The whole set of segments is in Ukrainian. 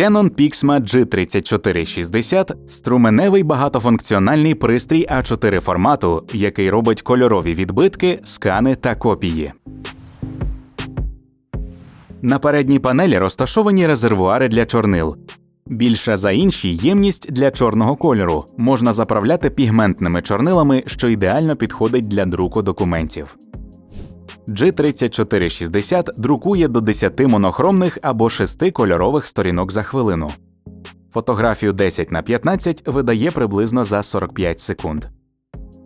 Canon Pixma G3460 струменевий багатофункціональний пристрій А4 формату, який робить кольорові відбитки, скани та копії. На передній панелі розташовані резервуари для чорнил. Більша за інші ємність для чорного кольору. Можна заправляти пігментними чорнилами, що ідеально підходить для друку документів. G3460 друкує до 10 монохромних або 6 кольорових сторінок за хвилину. Фотографію 10 на 15 видає приблизно за 45 секунд.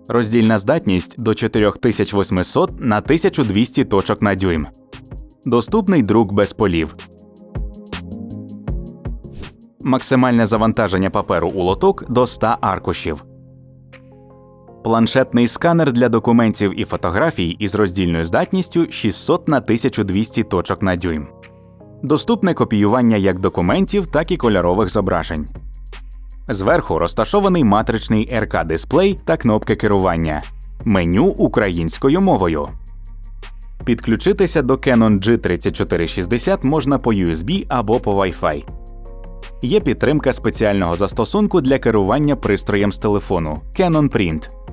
Роздільна здатність до 4800 на 1200 точок на дюйм. Доступний друк без полів. Максимальне завантаження паперу у лоток до 100 аркушів. Планшетний сканер для документів і фотографій із роздільною здатністю 600 на 1200 точок на дюйм. Доступне копіювання як документів, так і кольорових зображень. Зверху розташований матричний РК-дисплей та кнопки керування. Меню українською мовою. Підключитися до Canon G3460 можна по USB або по Wi-Fi. Є підтримка спеціального застосунку для керування пристроєм з телефону Canon Print.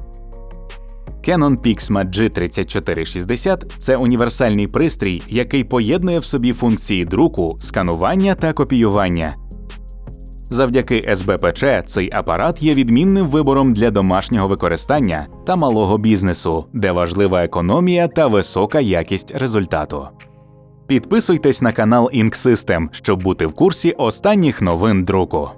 Canon Pixma G3460 це універсальний пристрій, який поєднує в собі функції друку, сканування та копіювання. Завдяки СБПЧ цей апарат є відмінним вибором для домашнього використання та малого бізнесу, де важлива економія та висока якість результату. Підписуйтесь на канал Ink System, щоб бути в курсі останніх новин друку.